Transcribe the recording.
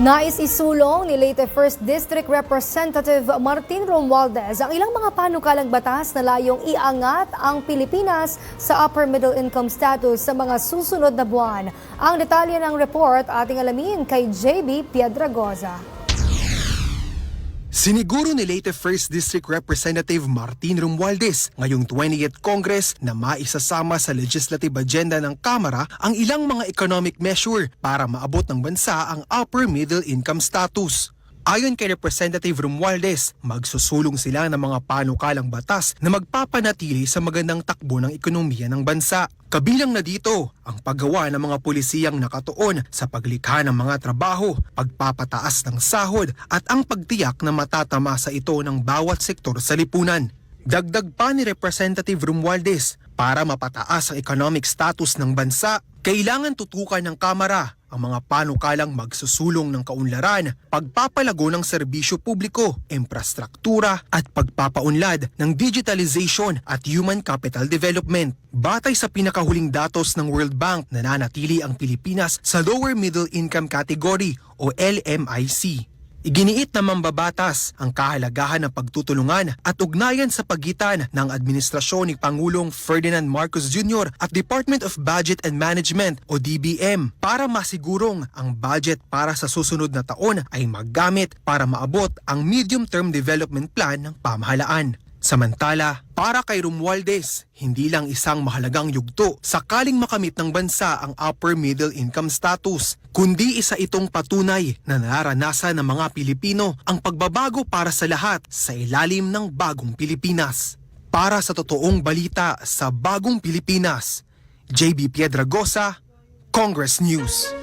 Nais isulong ni late 1st District Representative Martin Romualdez ang ilang mga panukalang batas na layong iangat ang Pilipinas sa upper middle income status sa mga susunod na buwan. Ang detalye ng report ating alamin kay JB Piedragoza. Siniguro ni late 1st District Representative Martin Romualdez ngayong 20th Congress na maisasama sa legislative agenda ng Kamara ang ilang mga economic measure para maabot ng bansa ang upper middle income status. Ayon kay Representative Romualdez, magsusulong sila ng mga panukalang batas na magpapanatili sa magandang takbo ng ekonomiya ng bansa. Kabilang na dito ang paggawa ng mga pulisiyang nakatuon sa paglikha ng mga trabaho, pagpapataas ng sahod at ang pagtiyak na matatamasa ito ng bawat sektor sa lipunan. Dagdag pa ni Representative Romualdez, para mapataas ang economic status ng bansa, kailangan tutukan ng Kamara ang mga panukalang magsusulong ng kaunlaran, pagpapalago ng serbisyo publiko, infrastruktura at pagpapaunlad ng digitalization at human capital development. Batay sa pinakahuling datos ng World Bank, nananatili ang Pilipinas sa lower middle income category o LMIC. Iginiit na mambabatas ang kahalagahan ng pagtutulungan at ugnayan sa pagitan ng administrasyon ni Pangulong Ferdinand Marcos Jr. at Department of Budget and Management o DBM para masigurong ang budget para sa susunod na taon ay maggamit para maabot ang medium-term development plan ng pamahalaan. Samantala, para kay Romualdez, hindi lang isang mahalagang yugto sakaling makamit ng bansa ang upper middle income status, kundi isa itong patunay na naranasan ng mga Pilipino ang pagbabago para sa lahat sa ilalim ng bagong Pilipinas. Para sa totoong balita sa bagong Pilipinas, JB Piedragosa, Congress News.